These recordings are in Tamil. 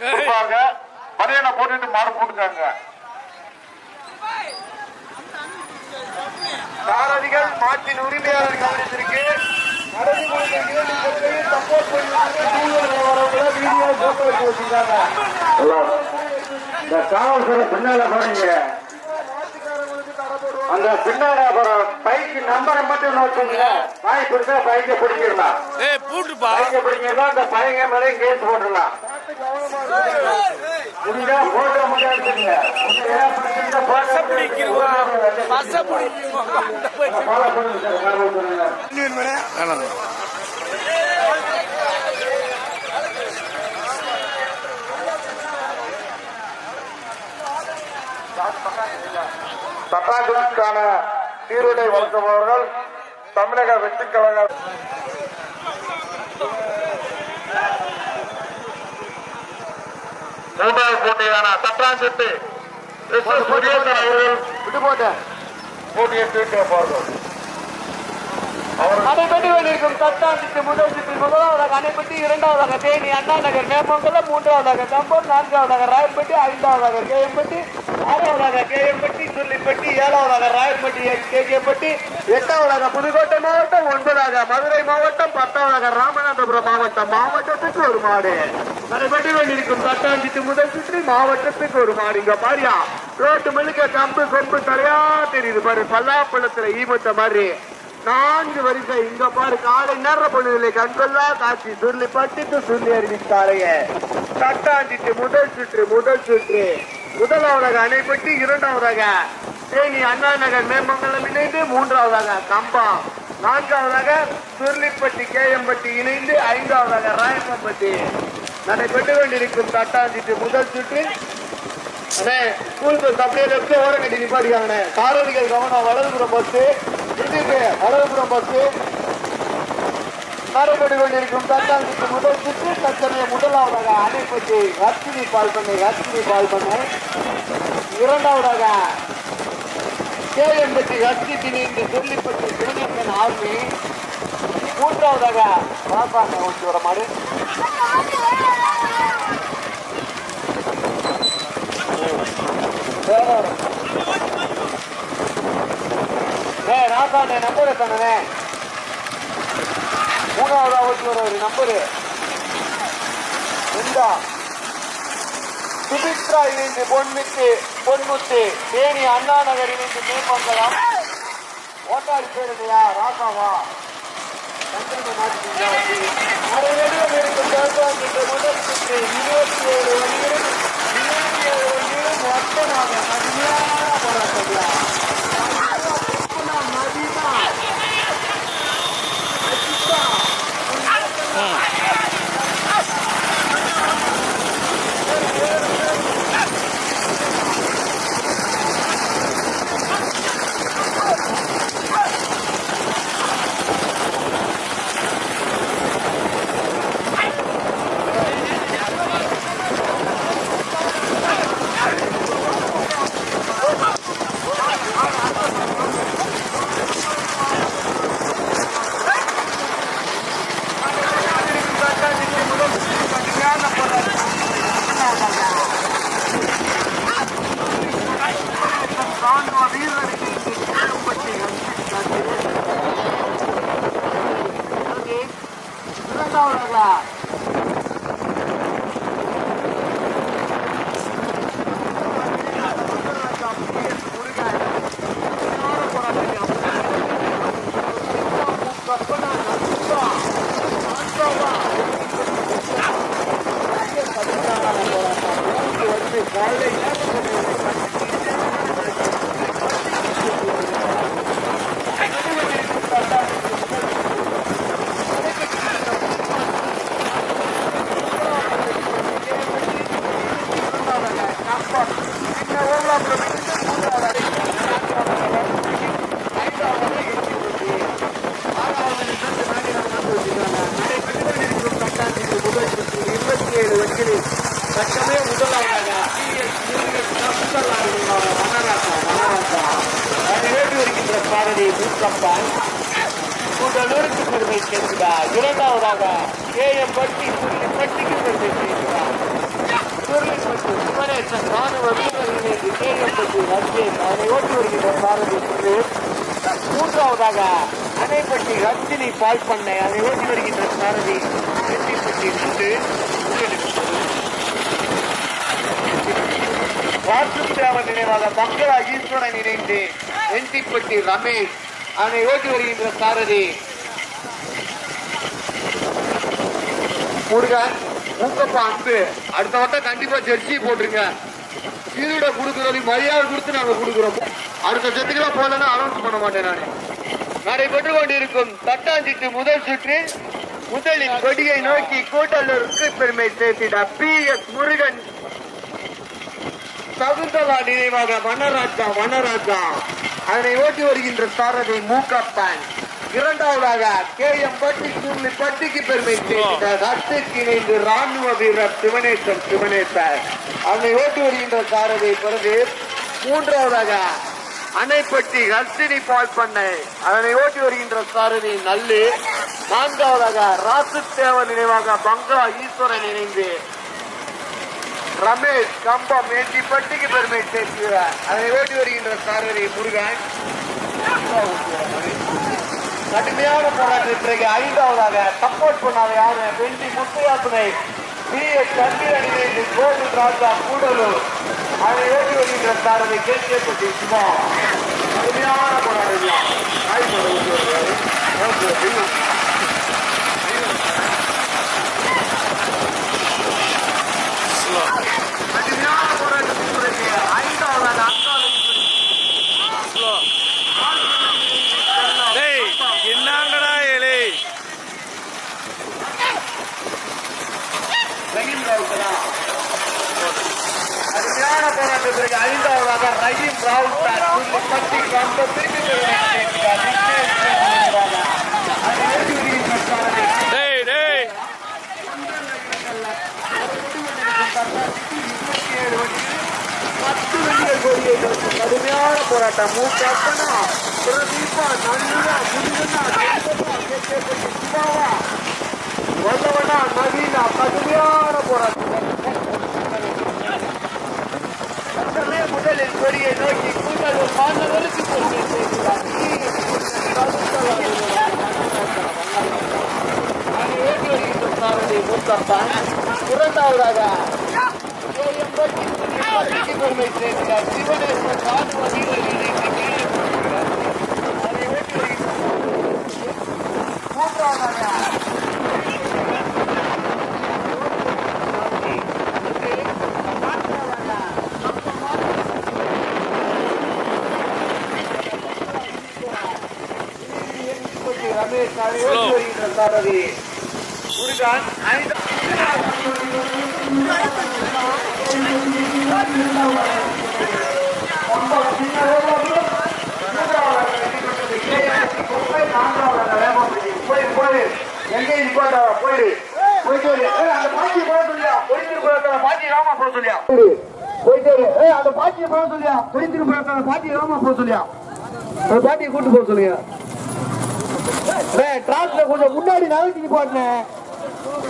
கொடுப்பாங்க பனியனை போட்டுட்டு மாடு போட்டுக்காங்க. சாரதிகள் மாட்டின் உரிமையாளர் கவனித்திருக்கு. நடந்து எடுத்து வச்சிருக்காங்க. இந்த காவல்துறை பின்னால பாருங்க அந்த பின்னால அப்புறம் பைக்கு நம்பரை மட்டும் நோட்டுங்க வாங்கி கொடுத்தா பைக்கை பூட்டுப்பா பைக்கை பிடிச்சிடலாம் அந்த பையங்க மேலே கேஸ் போட்டுடலாம். முடிஞ்சா போட்டோ மட்டும் சீருடை வழங்குபவர்கள் தமிழக வெற்றிக் மூன்றாவது போட்டியான முருகேசன் அவர்கள் விட்டு போட்டேன் போட்டியை தீர்க்கிறார்கள் அவர்கள் அணைப்பட்டி வெளியிருக்கும் தட்டாஞ்சிட்டு முதல் சுற்று முதலாவதாக அணைப்பட்டி இரண்டாவதாக தேனி அண்ணா நகர் மேமங்கலம் மூன்றாவதாக தம்பூர் நான்காவதாக ராயப்பட்டி ஐந்தாவதாக கேஎம்பட்டி ஆறாவதாக கேஎம்பட்டி சுள்ளிப்பட்டி ஏழாவதாக ராயப்பட்டி கேகேப்பட்டி எட்டாவதாக புதுக்கோட்டை மாவட்டம் ஒன்பதாக மதுரை மாவட்டம் பத்தாவதாக ராமநாதபுரம் மாவட்டம் மாவட்டத்துக்கு ஒரு மாடு. அணைப்பட்டி வெளியிருக்கும் தட்டாஞ்சிட்டு முதல் சுற்று மாவட்டத்துக்கு ஒரு மாடு. இங்க பாரியா ரோட்டு முழுக்க கம்பு கொம்பு தலையா தெரியுது பாரு. பல்லாப்பழத்துல ஈமத்த மாதிரி. நான்கு வரிசை. இங்க பாரு காலை நேர பொழுதிலே கண்கொள்ளா காட்சி. சுருளி பட்டித்து சுருளி அறிவித்தாரைய. தட்டாண்டிட்டு முதல் சுற்று முதல் சுற்று. முதலாவதாக அணைப்பட்டி இரண்டாவதாக தேனி அண்ணா நகர் மேமங்கலம் இணைந்து மூன்றாவதாக கம்பா நான்காவதாக சுருளிப்பட்டி கேஎம்பட்டி இணைந்து ஐந்தாவதாக ராயப்பம்பட்டி. நடைபெற்று கொண்டிருக்கும் தட்டாண்டிட்டு முதல் சுற்று. அண்ணே ஸ்கூல் பஸ் அப்படியே லெப்ட் ஓரம் கட்டி நிப்பாட்டிக்காங்கண்ணே கவனம் வலதுபுறம் பஸ் இதுக்கு வலதுபுறம் பஸ் நடைபெற்று கொண்டிருக்கும் தட்டாங்குக்கு முதல் சுற்று தற்சமய முதலாவதாக அணைப்பட்டி ரத்தினி பால் பண்ணை ரத்தினி பால் பண்ணை இரண்டாவதாக கேஎம்பட்டி ஹர்ஷித் என்று சொல்லிப்பட்டு திருநெல்வேலி ஆர்மி. மூன்றாவதாக பாப்பாங்க ஒன்று வர மாதிரி ஏ ராசாண்ட நம்பர் சொன்னே மூணாவது ஆபத்து வர ஒரு நம்பரு. இந்தா. சுபித்ரா இணைந்து பொன்முத்து பொன்முத்து தேனி அண்ணா நகர் இணைந்து மேம்பங்கலாம் ஓட்டாளி பேர் இல்லையா ராசாவா இருபத்தி ஏழு வண்டிகளும் இருபத்தி ஏழு வண்டிகளும் மொத்தமாக கடுமையான போராட்டங்களா கூட்டலூருக்கு இரண்டாவதாக கே எம் பட்டி பட்டிக்கு பெருமை சேர்க்கிறார் சிவனேசன் ராணுவ வீரர்களின் கேஎம்பட்டி ரஜேஷ் அதனை ஓட்டி வருகின்ற சாரதி சுரேஷ் மூன்றாவதாக அணைப்பட்டி ரஞ்சினி பால் பண்ணை அதை ஓட்டி வருகின்ற சாரதி வெற்றிப்பட்டி குண்டு. வாசுதேவன் நினைவாக மங்களா ஈஸ்வரன் இணைந்து வெண்டிப்பட்டி ரமேஷ் அதனை ஓட்டி வருகின்ற சாரதி கொடுங்க உங்கப்பா அன்பு அடுத்த வட்டம் கண்டிப்பா ஜெர்சி போட்டுருங்க. சீருட கொடுக்குறது மரியாதை கொடுத்து நாங்க கொடுக்குறோம். அடுத்த செத்துக்கெல்லாம் போலன்னா அனௌன்ஸ் பண்ண மாட்டேன் நான். நடைபெற்று கொண்டிருக்கும் தட்டாஞ்சிட்டு முதல் சுற்று முதலில் கொடியை நோக்கி கூட்டலூருக்கு பெருமை சேர்த்திட பி எஸ் முருகன். சகுந்தலா நினைவாக வனராஜா வனராஜா. அதனை ஓட்டி வருகின்ற சாரதி மூக்கப்பன். இரண்டாவதாக கே எம் பட்டி சூழ்நிலை பட்டிக்கு பெருமை சேர்த்த ரத்துக்கு இணைந்து ராணுவ வீரர் சிவனேசன் சிவனேசன் அதனை ஓட்டி வருகின்ற சாரதை பிறகு மூன்றாவதாக அணைப்பட்டி ஹர்ஷினி பால் பண்ணை. அதனை ஓட்டி வருகின்ற சாரதி நல்லு. நான்காவதாக ராசுத்தேவன் நினைவாக பங்களா ஈஸ்வரன் இணைந்து ரமேஷ் கம்பம் ஏற்றி பட்டிக்கு பெருமை சேர்க்கிறார். அதனை ஓட்டி வருகின்ற சாரதி முருகன். கடுமையான போராட்டம். இன்றைக்கு ஐந்தாவதாக சப்போர்ட் பண்ணாத யாரு? வெண்டி முத்தையாத்துணை பி எஸ் தண்ணீர் அணிந்து கோவில் ராஜா கூடலூர். அதை ஓட்டி வருகின்ற சாரதி கே. கே. பட்டி சும்மா. கடுமையான போராட்டம் ஆய்வு கடுமையான போராட்டத்திற்கு பிறகு ஐந்தாவதாக அங்காளி டேய் என்னங்கடா ஏலே ரஹீம் ராவுத்தரா அருமையான போராட்டத்திற்கு ஐந்தாவதாக ரஹீம் ராவுத் சார் புள்ளி பட்டி வந்த திருப்பி டேய் டேய் பத்து வண்டிகள் கோரியை நோக்கி கடுமையான போராட்டம் மூக்கப்பனா பிரதீபா நன்னுடா முருகனா செல்வனா கேட்கப்பட்டு சிவாவா வல்லவனா நவீனா கடுமையான போராட்டம் சட்டமே முதலில் கொடியை நோக்கி கூட்டல் மாணவருக்கு பெருமை சேர்க்கிறார் இரண்டாவதாக பெருமை சேர்க்கிறார் சிவனேஸ்வரன் ராணுவ வீரர்களை அதை ஓட்டி வருகிறார் மூன்றாவதாக ரமேஷ் அதை ஓட்டி வருகின்ற ஐந்து எங்கே நிப்பாட்டா போயிடு போயிட்டு அந்த பாட்டியை போட சொல்லியா பொறித்திரு போயிருக்கிற பாட்டி ராமா போக சொல்லியா போயிட்டு வரு. அந்த பாட்டியை போட சொல்லியா பொறித்திரு போயிருக்கிற பாட்டி ராமா போக சொல்லியா அந்த பாட்டியை கூட்டு போக சொல்லியா டிராக்ல கொஞ்சம் முன்னாடி நகர்த்தி நிப்பாட்டினேன்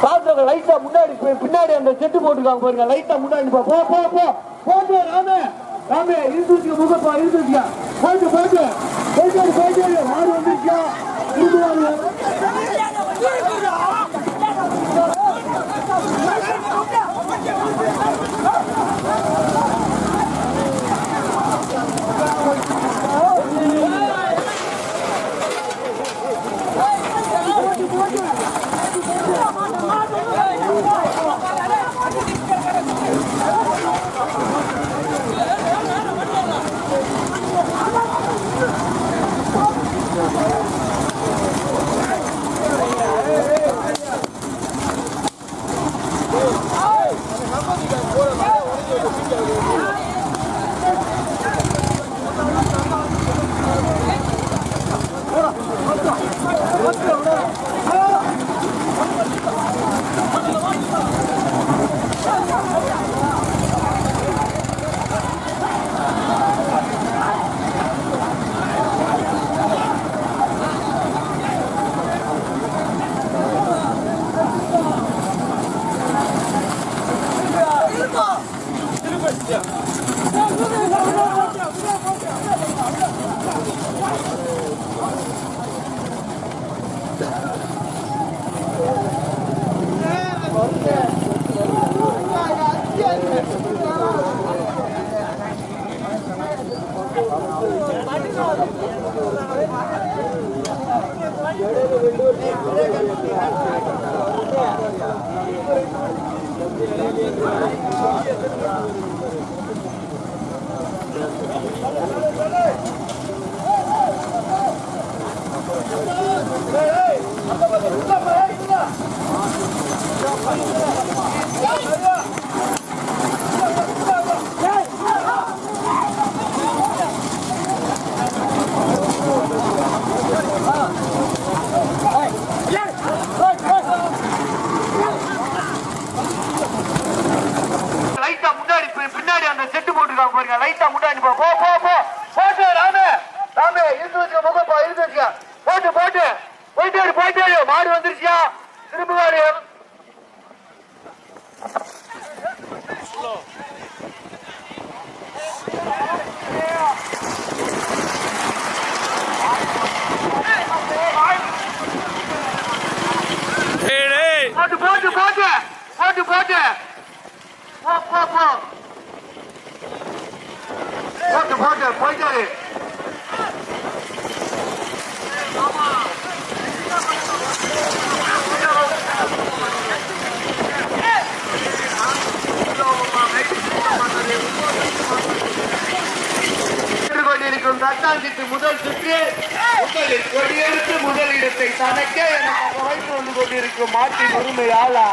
டிராக்டர் லைட்டா முன்னாடி போய் பின்னாடி அந்த செட்டு போட்டுருக்காங்க பாருங்க. லைட்டா முன்னாடி போ போ போ போட்டு ராமே. ராமே இருந்துச்சு முகப்பா இருந்துச்சு போட்டு போட்டு. போயிட்டு வரு, போயிட்டு மாடு வந்துருச்சா இருந்து தனக்கே எனக்கு வைத்து வந்து கொண்டிருக்கும் மாட்டின் உரிமையாளா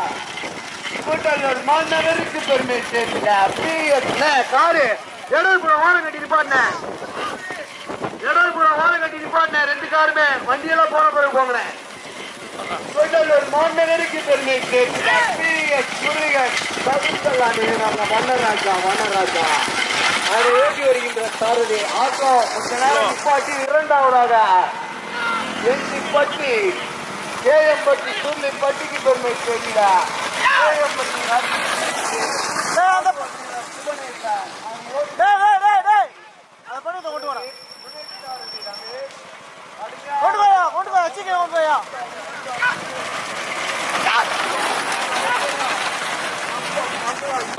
கூட்டங்கள் மாநகருக்கு பெருமை சேர்ந்த பிஎஸ்ல காரு எடல்புரம் வாரம் கட்டி நிப்பாட்டின. எடல்புரம் வாரம் கட்டி நிப்பாட்டின. ரெண்டு காருமே வண்டியெல்லாம் போன பிறகு போங்களேன் கூட்டல்லூர் மாநகருக்கு பெருமை சேர்ந்த பிஎஸ் முருகன் தவிர்த்தலாண்டு நாங்க மன்னராஜா மன்னராஜா அதை ஓட்டி வருகின்ற சாரதி. ஆட்டோ கொஞ்ச நேரம் நிப்பாட்டி இரண்டாவதாக எண்ணிப்பட்டி. கேஎம்பட்டி சூழ்நிப்பட்டிக்கு பெருமை சேர்ந்த கேஎம்பட்டி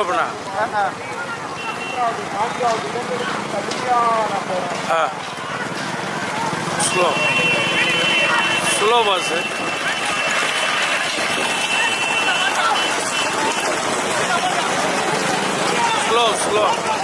பண்ணா ஆ. Slow slow. Boss slow slow போட்டு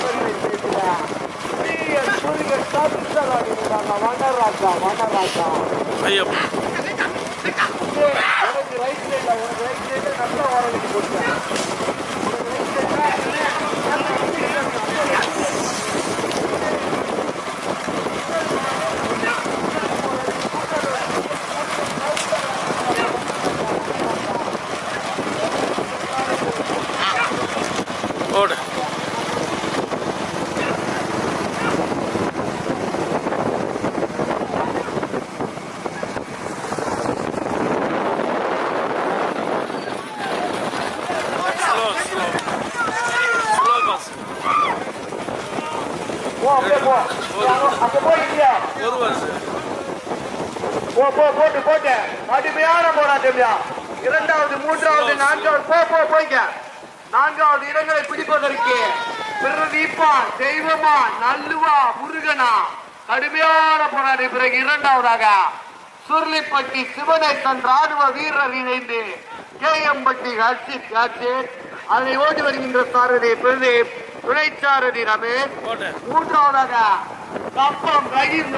பெருமை சேர்க்கிறார் பிஎஸ் முருகன் தவிர்த்தலாடுகிறாங்க மன்னராஜா மன்னராஜா ஐயப்பா எனக்கு right சைடில் எனக்கு ரைட் சைடில் கொடுத்தேன் போடு ஸ்லோ ஸ்லோ ஸ்லோ பாஸ் போ அப்படியே போ போ போட்டு போட்டு. கடுமையான போராட்டம்யா இரண்டாவது மூன்றாவது நான்காவது போ போ போய்க்க. நான்காவது இடங்களை பிடிப்பதற்கு பிரதீப்பா தெய்வமா நல்லுவா முருகனா. கடுமையான போராட்டம். பிறகு இரண்டாவதாக சுருளிப்பட்டி சிவனேசன் ராணுவ வீரர் இணைந்து கேஎம்பட்டி ஹர்ஷித் ஹர்ஷித் அதனை ஓடி வருகின்ற சாரதி பிரதீப் துணைச்சாரதி ரமேஷ். போட்டேன். மூன்றாவதாக கப்பம் ரஹீம்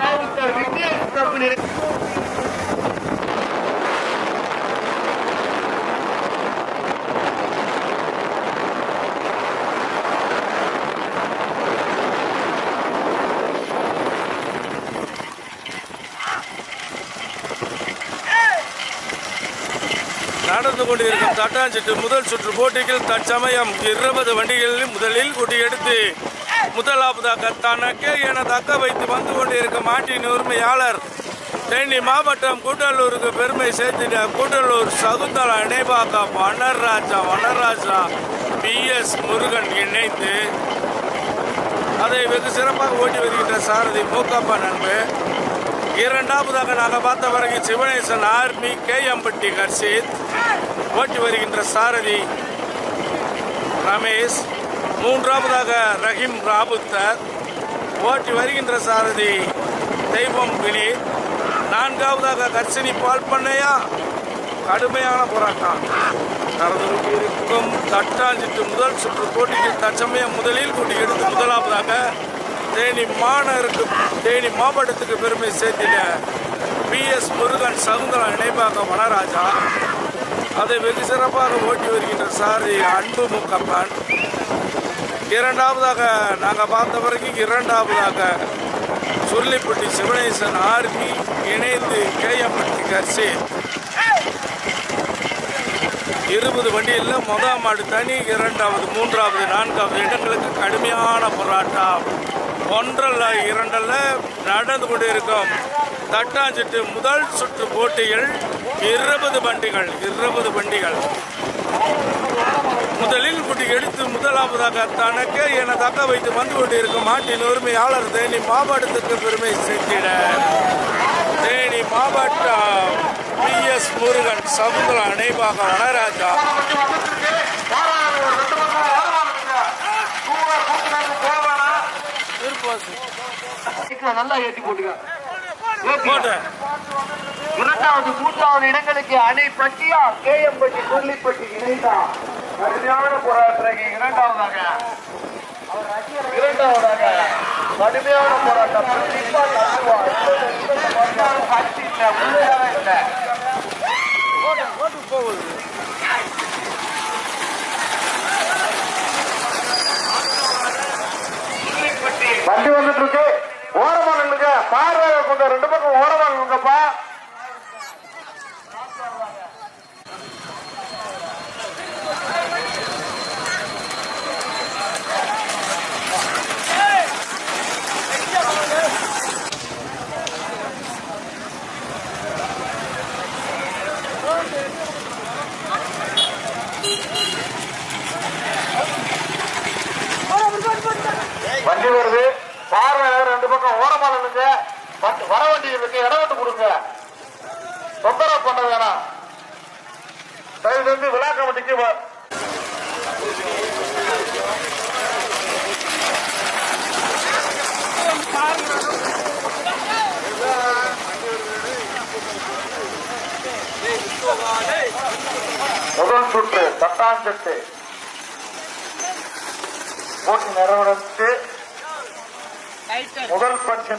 நடந்து கொண்டிருக்கும் தட்டாஞ்சிட்டு முதல் சுற்று போட்டிகள் தற்சமயம் இருபது வண்டிகளில் முதலில் கொடி எடுத்து முதலாவதாக தனக்கே என தக்க வைத்து வந்து கொண்டிருக்கும் மாட்டின் உரிமையாளர் தேனி மாவட்டம் கூட்டலூருக்கு பெருமை சேர்த்திட கூட்டலூர் சகுந்தலா நினைவாக்கம் வனராஜா வனராஜா பி எஸ் முருகன் இணைந்து அதை வெகு சிறப்பாக ஓட்டி வருகின்ற சாரதி மூக்கப்பா நண்பு இரண்டாவதாக நாங்கள் பார்த்த பிறகு சிவனேசன் ஆர்மி கே எம்பட்டி ஹர்ஷித் ஓட்டி வருகின்ற சாரதி ரமேஷ். மூன்றாவதாக ரஹீம் ராபுத்தர். ஓட்டி வருகின்ற சாரதி தெய்வம் வினீத் நான்காவதாக கர்ஷினி பால் பண்ணையா கடுமையான போராட்டம். நடந்து கொண்டிருக்கும் தட்டாஞ்சிட்டு முதல் சுற்று போட்டியில் தற்சமயம் முதலில் கூட்டி எடுத்து முதலாவதாக தேனி மாநகருக்கு தேனி மாவட்டத்துக்கு பெருமை சேர்த்திய பி எஸ் முருகன் சகுந்தரா இணைப்பாக வனராஜா அதை வெகு சிறப்பாக ஓட்டி வருகின்ற சாரதி அன்பு முக்கப்பன். இரண்டாவதாக நாங்கள் பார்த்த வரைக்கும் இரண்டாவதாக சுருளிப்பட்டி சிவனேசன் ஆர்மி இணைந்து கேஎம்பட்டி கர்சி இருபது வண்டியில் முதல் மாடு தனி இரண்டாவது மூன்றாவது நான்காவது இடங்களுக்கு கடுமையான போராட்டம். ஒன்றல்ல இரண்டல்ல நடந்து கொண்டிருக்கும் தட்டாஞ்சிட்டு முதல் சுற்று போட்டிகள் இருபது வண்டிகள் இருபது வண்டிகள். முதலில் குட்டி எடுத்து முதலாவதாக தனக்கே என தக்க வைத்து வந்து கொண்டிருக்கும் மாட்டின் உரிமையாளர் தேனி மாவட்டத்துக்கு பெருமை சேர்த்திட. தேனி மாவட்டம் பி எஸ் முருகன் சமுத்திர இணைவாக வனராஜா நல்லா ஏற்றி போட்டுக்க. ஏத்தி. போட்டேன் இரண்டாவது மூன்றாவது இடங்களுக்கு அணை பட்டியா கேஎம்பட்டி சுருளிப்பட்டி இணைந்தா கடுமையான போராட்டம் இரண்டாவதாக. இரண்டாவதாக கடுமையான போராட்டம். கண்டிப்பா நடத்துவா. சக்தி இல்லை, உண்மையாவே இல்லை. சுருளிப்பட்டி வண்டி வந்துட்டு இருக்கு. ஓரமா நின்னுங்க பார்வையில கொஞ்சம் ரெண்டு பக்கம் ஓரமா நின்னுங்கப்பா வண்டி வருது. பார்வையில ரெண்டு பக்கம் ஓரமா நின்னுங்க பட் வர வண்டி இருக்கு. இடம் விட்டு கொடுங்க. தொந்தரவு பண்ண வேணாம். தயவு செஞ்சு விழா கமிட்டிக்கு முதல் சுற்று தட்டாஞ்சட்டு போட்டி நிறைவடைந்து முதல் பட்சம்